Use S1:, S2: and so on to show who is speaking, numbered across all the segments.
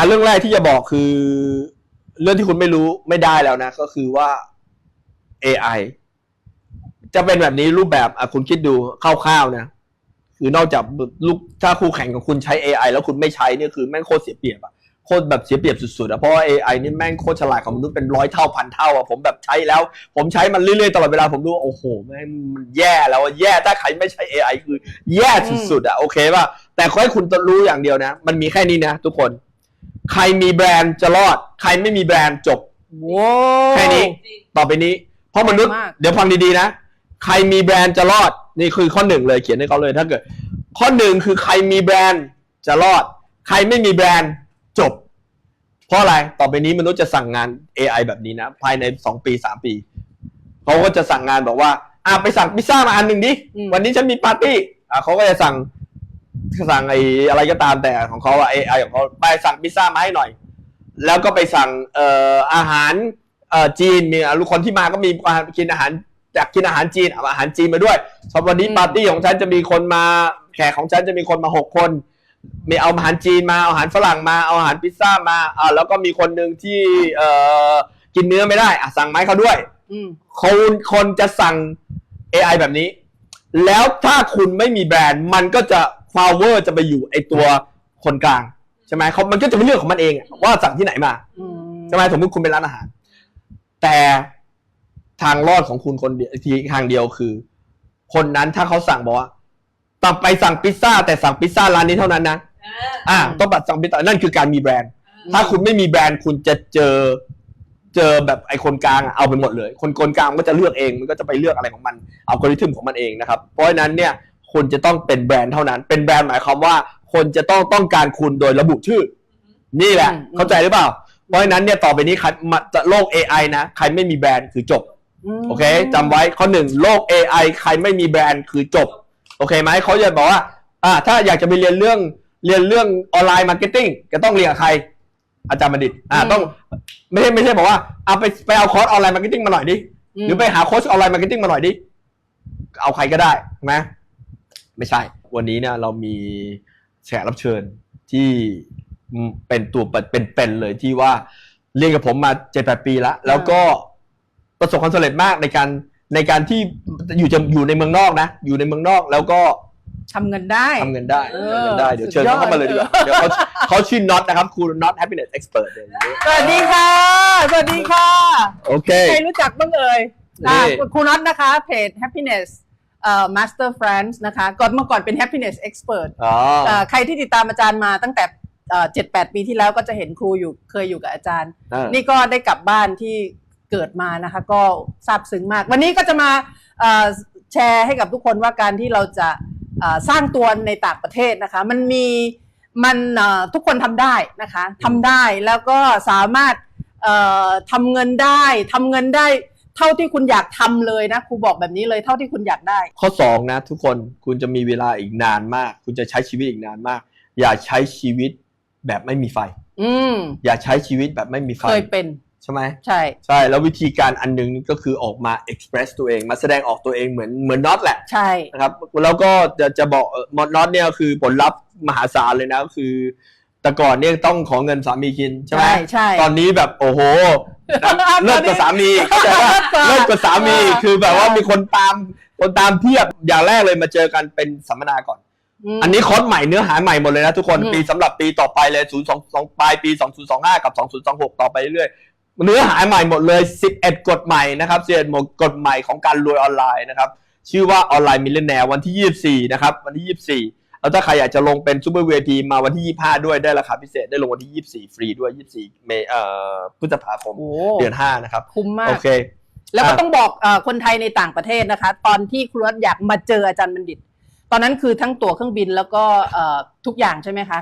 S1: อะเรื่องแรกที่จะบอกคือ เรื่องที่คุณไม่รู้ไม่ได้แล้วนะ ก็คือว่า AI จะเป็นแบบนี้รูปแบบอะคุณคิดดูคร่าวๆนะคือนอกจากลูกถ้าคู่แข่งของคุณใช้ AI แล้วคุณไม่ใช้เนี่ยคือแม่งโคตรเสียเปรียบอะโคตรแบบเสียเปรียบสุดๆอะเพราะว่า AI นี่แม่งโคตรฉลาดของมนุษย์เป็นร้อยเท่าพันเท่าอะผมแบบใช้แล้ว ผมใช้มันเรื่อยๆตลอดเวลาผมดูโอ้โหแม่งมันแย่แล้วอะแย่ถ้าใครไม่ใช้ AI คือ แย่สุดๆอะโอเคป่ะแต่ขอให้คุณรู้อย่างเดียวนะ มันมีแค่นี้นะทุกคน ใครมีแบรนด์จะรอด ใครไม่มีแบรนด์จบ
S2: ว้าว
S1: แค่นี้ต่อไปนี้ เพราะมนุษย์
S2: มาก
S1: เดี๋ยวฟังดีๆนะ ใครมีแบรนด์จะรอด นี่คือข้อหนึ่งเลยเขียนให้เขาเลยถ้าเกิด ข้อหนึ่งคือใครมีแบรนด์จะรอด ใครไม่มีแบรนด์จบ เพราะอะไร ต่อไปนี้มนุษย์จะสั่งงาน AI แบบนี้นะ ภายในสองปีสามปีเขาก็จะสั่งงานบอกว่า อะไปสั่งพิซซ่ามาอันหนึ่งดิ
S2: อืม
S1: วันนี้ฉันมีปาร์ตี้ อะเขาก็จะสั่ง สั่งไอ้อะไรก็ตามแต่ของเขาอะ AI ของเขาไปสั่งพิซซ่ามาให้หน่อย แล้วก็ไปสั่งเอ่ออาหารเอ่อจีนมีอะลูกคนที่มาก็มีกินอาหารอยากกินอาหารจีนเอาอาหารจีนมาด้วยสำหรับวันนี้
S2: อืม
S1: ปาร์ตี้ของฉันจะมีคนมาแขกของฉันจะมีคนมาหกคน มีเอาอาหารจีนมาเอาอาหารฝรั่งมาเอาอาหารพิซซ่ามาอ่าแล้วก็มีคนหนึ่งที่เอ่อกินเนื้อไม่ได้อะสั่งไมาให้เขาด้วย
S2: อืม
S1: คนคนจะสั่ง AI แบบนี้ แล้วถ้าคุณไม่มีแบรนด์มันก็จะ power จะไปอยู่ไอตัวคนกลางใช่ไหมเขามันก็จะเป็นเรื่องของมันเองอะว่าสั่งที่ไหนมา
S2: อืม
S1: ใช่ไหมสมมติคุณเป็นร้านอาหาร แต่ทางรอดของคุณคนเดียวทีทางเดียวคือ คนนั้นถ้าเขาสั่งบอกว่าต้องไปสั่งพิซซ่าแต่สั่งพิซซ่าร้านนี้เท่านั้นนะอ่าต้องบัตรสั่งพิซซ่านั่นคือการมีแบรนด์ ถ้าคุณไม่มีแบรนด์คุณจะเจอเจอแบบไอ้คนกลางอะเอาไปหมดเลย คนคนกลางมันก็จะเลือกเองมันก็จะไปเลือกอะไรของมันอัลกอริทึมของมันเองนะครับ เพราะฉะนั้นเนี่ย คุณจะต้องเป็นแบรนด์เท่านั้น เป็นแบรนด์หมายความว่า คนจะต้องต้องการคุณโดยระบุชื่อ นี่แหละ
S2: อืม
S1: เข้าใจหรือเปล่า เพราะฉะนั้นเนี่ยต่อไปนี้ใครมาจะโลก AI นะ ใครไม่มีแบรนด์คือจบ
S2: ม
S1: โอเคจำไว้ข้อหนึ่งโลก AI ใครไม่มีแบรนด์คือจบ โอเคไหมเขาจะบอกว่า อ่า ถ้าอยากจะไปเรียนเรื่องเรียนเรื่องออนไลน์มาร์เก็ตติ้งจะต้องเรียนกับใคร อาจารย์บัณฑิต อ่า
S2: อืม
S1: ต้องไม่ใช่ไม่ใช่บอกว่าเอาไปไปเอาคอร์สออนไลน์มาร์เก็ตติ้งมาหน่อยดิหรือไปหาโค้ชออนไลน์มาร์เก็ตติ้งมาหน่อยดิเอาใครก็ได้ใช่ ไหมไม่ใช่ วันนี้เนี่ยเรามีแขกรับเชิญที่อืมเป็นตัวเป็นเป็นๆเลยที่ว่าเรียนกับผมมาเจ็ดแปดปีแล้ว แล้วก็ประสบความสำเร็จมากในการในการที่อยู่จะอยู่ในเมืองนอกนะ อยู่ในเมืองนอกแล้วก็
S2: ทำเงินได้
S1: ทำเงินได้
S2: เออ
S1: ทำเงินได้ เดี๋ยวเชิญ
S2: สุดยอด
S1: เขาเข้ามาเลยดีกว่าเดี๋ยวเขาเขาชื่อน็อตนะครับคุณน็อต happiness expert เนี่ยอยู่นี่
S2: สวัสดีค่ะ สวัสดีค่ะ
S1: โอเค
S2: ใครรู้จักบ้างเอ่ย
S1: นี่
S2: อ่าครูน็อตนะคะเพจ happiness เอ่อ master friends นะคะก่อนเมื่อก่อนเป็น happiness expert
S1: อ๋อ
S2: เอ่อใครที่ติดตามอาจารย์มาตั้งแต่เจ็ดแปดปีที่แล้วก็จะเห็นครูอยู่เคยอยู่กับอาจารย์
S1: อ่า
S2: นี่ก็ได้กลับบ้านที่เกิดมานะคะ ก็ซาบซึ้งมาก วันนี้ก็จะมาเอ่อแชร์ให้กับทุกคนว่าการที่เราจะเอ่อสร้างตัวในต่างประเทศนะคะ มันมีมันเอ่อทุกคนทำได้นะคะทำได้แล้วก็สามารถเอ่อทำเงินได้ทำเงินได้ เท่าที่คุณอยากทำเลยนะครูบอกแบบนี้เลยเท่าที่คุณอยากได้
S1: ข้อสองนะทุกคนคุณจะมีเวลาอีกนานมาก คุณจะใช้ชีวิตอีกนานมาก อย่าใช้ชีวิตแบบไม่มีไฟ
S2: อืม
S1: อย่าใช้ชีวิตแบบไม่มีไฟ
S2: เคยเป็น
S1: ใช่ไหม
S2: ใช่
S1: ใช่แล้ววิธีการอันหนึงก็คือออกมา express ตัวเองมาแสดงออกตัวเองเหมือนเหมือนน็อตแหละ
S2: ใช่
S1: นะครับแล้วก็จะจะบอกมอน็อตเนี่ยคือผลลัพธ์มหาศาลเลยนะก็คือ แต่ก่อนเนี่ยต้องขอเงินสามีกินใช่ไหม
S2: ใช่ใช่
S1: ตอนนี้แบบโอ้โห เลิกกับสามีเข้าใจปะ
S2: เลิ
S1: เลิ
S2: ก
S1: ก
S2: กั
S1: กั
S2: บบสา
S1: สา
S2: มี
S1: มีคือแบบว่า
S2: ใช่
S1: มีคนตามคนตามเพียบอย่างแรกเลยมาเจอกันเป็นสัมมนาก่อน
S2: ม
S1: อันนี้คอร์สใหม่เนื้อหาใหม่หมดเลยนะทุกคน
S2: อืม
S1: ปีสำหรับปีต่อไปเลย0 2 2ปลายปี 2025 กับ 2026 ต่อไปเรื่อยๆเนื้อหาใหม่หมดเลย 11 กฎใหม่นะครับ11หมดกฎใหม่ของการรวยออนไลน์นะครับชื่อว่าออนไลน์มิลเลนแนร์วันที่ 24 นะครับวันที่ 24 แล้วถ้าใครอยากจะลงเป็นซูเปอร์เวทีมาวันที่ 25 ด้วยได้ราคาพิเศษได้ลงวันที่ 24 ฟรีด้วย 24 เมเอ่อพฤษภาคม
S2: โอ้
S1: เดือน 5 นะครับ
S2: คุ้มมา
S1: โอกเค
S2: แล้วก็
S1: อะ
S2: ต้องบอกเออคนไทยในต่างประเทศนะคะ ตอนที่ครูรัตอยากมาเจออาจารย์บัณฑิต ตอนนั้นคือทั้งตั๋วเครื่องบินแล้วก็เอ่อทุกอย่างใช่ไหมคะ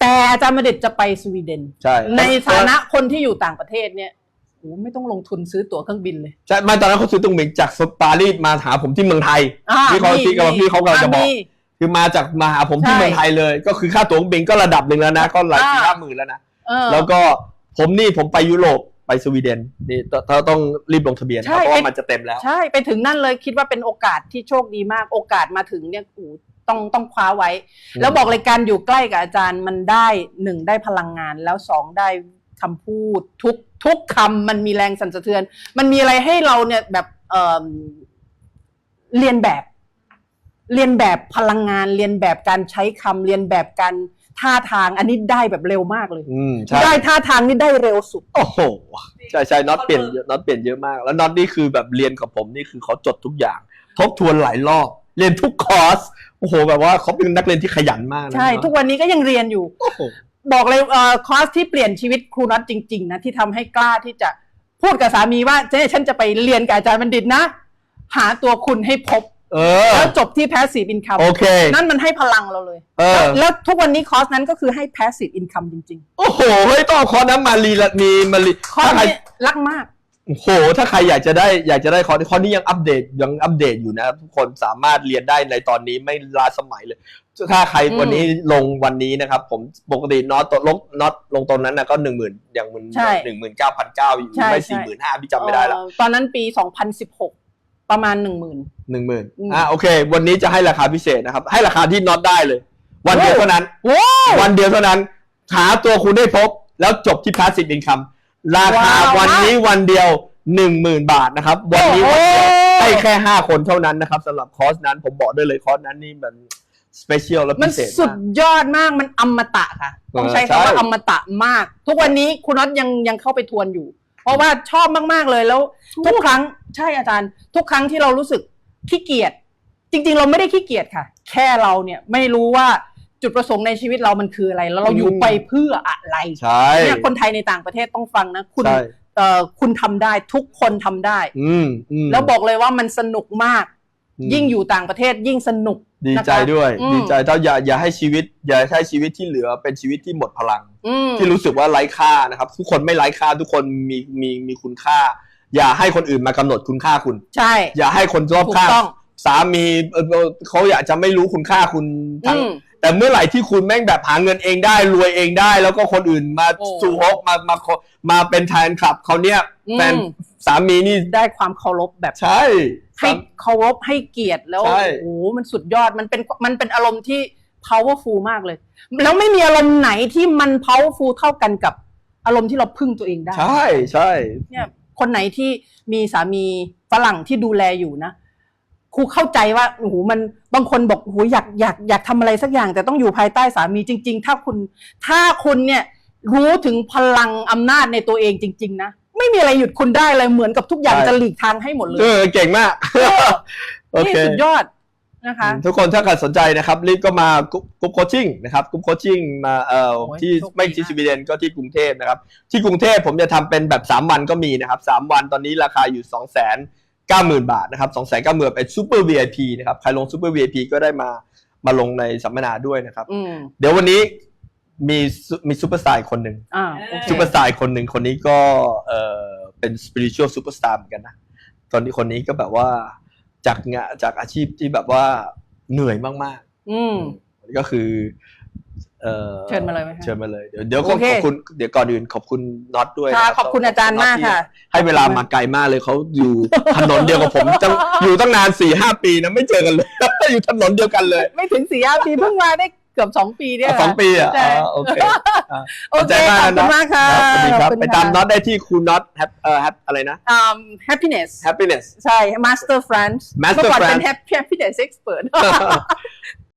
S2: แต่อาจารย์บัณฑิตจะไปสวีเดน
S1: ใช่
S2: ในฐานะคนที่อยู่ต่างประเทศเนี่ยโอ้ไม่ต้องลงทุนซื้อตั๋วเครื่องบินเลย
S1: ใช่ไม่ตอนนั้นเขาซื้อตรงบินจากปารีสมาหาผมที่เมืองไทย
S2: อ่า
S1: ที่เขา
S2: มี
S1: ที่เขา
S2: มี
S1: ที่เขากำลังจะบอก
S2: มี
S1: คือมาจากมาหาผมที่
S2: ใช่
S1: เมืองไทยเลย ก็คือค่าตั๋วเครื่องบินก็ระดับหนึ่งแล้วนะ ก็หลาย
S2: อ่า
S1: สี่ห้าหมื่นแล้วนะ
S2: เออ
S1: แล้วก็ผมนี่ผมไปยุโรปไปสวีเดนนี่ถ้าต้องรีบลงทะเบียนนะครับ
S2: ใช่
S1: เพราะว่ามันจะเต็มแล้ว
S2: ใช่ ไปถึงนั่นเลยคิดว่าเป็นโอกาสที่โชคดีมาก โอกาสมาถึงเนี่ยโอ้ต้องต้องคว้าไว้ แล้วบอกเลยการอยู่ใกล้กับอาจารย์มันได้หนึ่งได้พลังงานแล้วสองได้คำพูดทุกทุกคำมันมีแรงสั่นสะเทือน มันมีอะไรให้เราเนี่ยแบบเอ่อเรียนแบบ เรียนแบบพลังงานเรียนแบบการใช้คำเรียนแบบการท่าทางอันนี้ได้แบบเร็วมากเลย
S1: อืมใช่
S2: ได้ท่าทางนี่ได้เร็วสุด
S1: โอ้โหใช่ใช่น็อตเปลี่ยนเยอะน็อตเปลี่ยนเยอะมาก แล้วน็อตนี่คือแบบเรียนกับผมนี่คือเขาจดทุกอย่าง ทบทวนหลายรอบเรียนทุกคอร์สโอ้โห แบบว่าเขาเป็นนักเรียนที่ขยันมากนะ
S2: ใช่ ทุกวันนี้ก็ยังเรียนอยู่
S1: โอ้โห
S2: บอกเลยเอ่อคอร์สที่เปลี่ยนชีวิตครูน็อตจริงๆนะที่ทำให้กล้าที่จะพูดกับสามีว่าเจ๊ฉันจะไปเรียนกับอาจารย์บัณฑิตนะ หาตัวคุณให้พบ
S1: เออ
S2: แล้วจบที่ passive income
S1: โอเค
S2: นั่นมันให้พลังเราเลย
S1: เออ
S2: แล้วแล้วทุกวันนี้คอร์สนั้นก็คือให้ passive income จริง
S1: โอ้โหเฮ้ยต้องเอาคอร์สนั้นมารีละมีมารี
S2: ๆ คอร์ส
S1: ถ้าใคร
S2: นี้รักมาก
S1: โอ้โห ถ้าใครอยากจะได้อยากจะได้คอร์สคอร์สนี้ยังอัปเดตยังอัปเดตอยู่นะทุกคนสามารถเรียนได้ในตอนนี้ไม่ล้าสมัยเลย ถ้าใคร
S2: อืม
S1: วันนี้ลงวันนี้นะครับ ผมปกติน็อตลงน็อตลงตรงนั้นนะก็หนึ่งหมื่นอย่างมัน
S2: ใช่
S1: หนึ่งหมื่นเก้าพันเก้าอยู่
S2: ใช่
S1: ไม่
S2: ใช่
S1: สี่หมื่นห้าพี่จำไม่ได้ละ
S2: เอ่อตอนนั้นปี 2016 ประมาณ10,000
S1: หนึ่งหมื่น
S2: อืม
S1: อ่าโอเค วันนี้จะให้ราคาพิเศษนะครับ ให้ราคาที่น็อตได้เลย วันเดียว
S2: โอ้
S1: เท่านั้น
S2: โว้ว
S1: วันเดียวเท่านั้นหาตัวคุณได้พบ แล้วจบที่ passive income ราคา
S2: ว้าว
S1: วันนี้วันเดียวหนึ่งหมื่นบาทนะครับ วันนี้วันเดียว
S2: โอ้
S1: ให้แค่ห้าคนเท่านั้นนะครับสำหรับคอร์สนั้นผมบอกได้เลยคอร์สนั้นนี่มันสเปเชียลและ
S2: มั
S1: พิ
S2: น
S1: เศษ
S2: สุด
S1: มาก
S2: ยอดมากมันอมตะค่ะ ต้องใช้
S1: เออใช่
S2: คำว่าอมตะมาก ทุกวันนี้คุณน็อตยังยังเข้าไปทวนอยู่เพ ราะว่าชอบมากๆเลยแล้วทุกครั้งใช่อาจารย์ ทุกครั้งที่เรารู้สึกขี้เกียจจริง ๆ เราไม่ได้ขี้เกียจค่ะ แค่เราเนี่ยไม่รู้ว่าจุดประสงค์ในชีวิตเรามันคืออะไร แล้วเราอยู่
S1: อืม
S2: ไปเพื่ออะไร
S1: ใช่
S2: เนี่ยคนไทยในต่างประเทศต้องฟังนะ คุณ
S1: ใช่
S2: เอ่อคุณทำได้ทุกคนทำได้
S1: อืมอืม
S2: แล้วบอกเลยว่ามันสนุกมาก
S1: อืม
S2: ยิ่งอยู่ต่างประเทศยิ่งสนุก
S1: ดี
S2: นะคะ
S1: ใจด้วย
S2: อืม
S1: ดีใจถ้าอย่าอย่าให้ชีวิต อย่าให้ชีวิตที่เหลือเป็นชีวิตที่หมดพลัง
S2: อืม
S1: ที่รู้สึกว่าไร้ค่านะครับ ทุกคนไม่ไร้ค่าทุกคนมีมีมีคุณค่า อย่าให้คนอื่นมากำหนดคุณค่าคุณ
S2: ใช่
S1: อย่าให้คนรอบ
S2: ถูก
S1: ข้าง
S2: ต้อง
S1: สามีเอ่อเขาอยากจะไม่รู้คุณค่าคุณทั้ง
S2: อืม
S1: แต่เมื่อไหร่ที่คุณแม่งแบบหาเงินเองได้รวยเองได้ แล้วก็คนอื่นมา
S2: โอ้
S1: สู่ฮกมามามาเป็นแทนคลับเขาเนี่ย
S2: อืม
S1: แฟนสามีนี่
S2: ได้ความเคารพแบบ
S1: ใช่
S2: ให้เคารพให้เกียรติแล้ว
S1: ใช่
S2: โอ้โหมันสุดยอดมันเป็นมันเป็นอารมณ์ที่ powerful มากเลย แล้วไม่มีอารมณ์ไหนที่มัน powerful เท่ากันกับอารมณ์ที่เราพึ่งตัวเองได้
S1: ใช่ใช่
S2: เนี่ยคนไหนที่มีสามีฝรั่งที่ดูแลอยู่นะครูเข้าใจว่าโอ้โหมันบางคนบอกโอ้โหอยากอยากอยากทำอะไรสักอย่าง แต่ต้องอยู่ภายใต้สามีจริง ๆ ถ้าคุณ ถ้าคุณเนี่ยรู้ถึงพลังอำนาจในตัวเองจริง ๆ นะ ไม่มีอะไรหยุดคุณได้เลยเหมือนกับทุกอย่างจะหลีกทางให้หมดเลย
S1: เออเก่งมาก โอ
S2: นี่
S1: เค
S2: สุดยอดนะคะ
S1: ทุกคนถ้าใครสนใจนะครับรีบก็มากรุ๊ปโคชชิ่งนะครับกรุ๊ปโคชชิ่งมาเอ่อ
S2: โอ้ย
S1: ที่
S2: โชคดี
S1: ไม่ที่
S2: มาก
S1: สวีเดนก็ที่กรุงเทพนะครับที่กรุงเทพผมจะทำเป็นแบบ 3 วันก็มีนะครับ3วันตอนนี้ราคาอยู่ 2 9 0 0 0 0 บาทนะครับ2 9 0 0 0 0เป็นซูเปอร์ VIP นะครับใครลงซูเปอร์ VIP ก็ได้มามาลงในสัมมนาด้วยนะครับ
S2: อืม
S1: เดี๋ยววันนี้ มีซุมีซูเปอร์สตาร์คนหนึ่ง
S2: อ่าโอเค
S1: ซูเปอร์สตาร์คนหนึ่งคนนี้ก็เออเป็นสปิริ u a l ซูเปอร์สตาร์เหมือนกันนะตอนนี้คนนี้ก็แบบว่าจากงานจากอาชีพที่แบบว่าเหนื่อยมาก
S2: อืม
S1: ๆ ก็คือเออ
S2: เชิญมาเลยไหมคะ
S1: เชิญมาเลยเดี๋ยวเดี๋ยวก็
S2: โอเค
S1: ขอบคุณเดี๋ยวก่อนอื่นขอบคุณน็อตด้วย
S2: ค่ะ
S1: นะ
S2: ขอบคุณอาจารย์มากค่ะ
S1: ให้เวลามาไกลมากเลยเขาอยู่ ถนนเดียวกับผมตั้งอยู่ตั้งนานสี่ห้าปีนะไม่เจอกันเลย อยู่ถนนเดียวกันเลย
S2: ไม่ถึงสี่ห้าปีเพิ่งมาได้เกือบสองปีเนี่ย
S1: สองปีอะ
S2: ใช่
S1: อ๋อโอเคอะ
S2: โอเคขอบคุณมากค่ะ
S1: ครับสวัสดีครับ
S2: ขอณ
S1: ไปตาม
S2: ค่ะ
S1: น็อตได้ที่คุณน็อตแฮปเอ่อแฮปอะไรนะ
S2: อ่า happiness
S1: happiness
S2: ใช่ master France
S1: Master
S2: เมื่อก่อนเป็น
S1: France
S2: happy happiness expert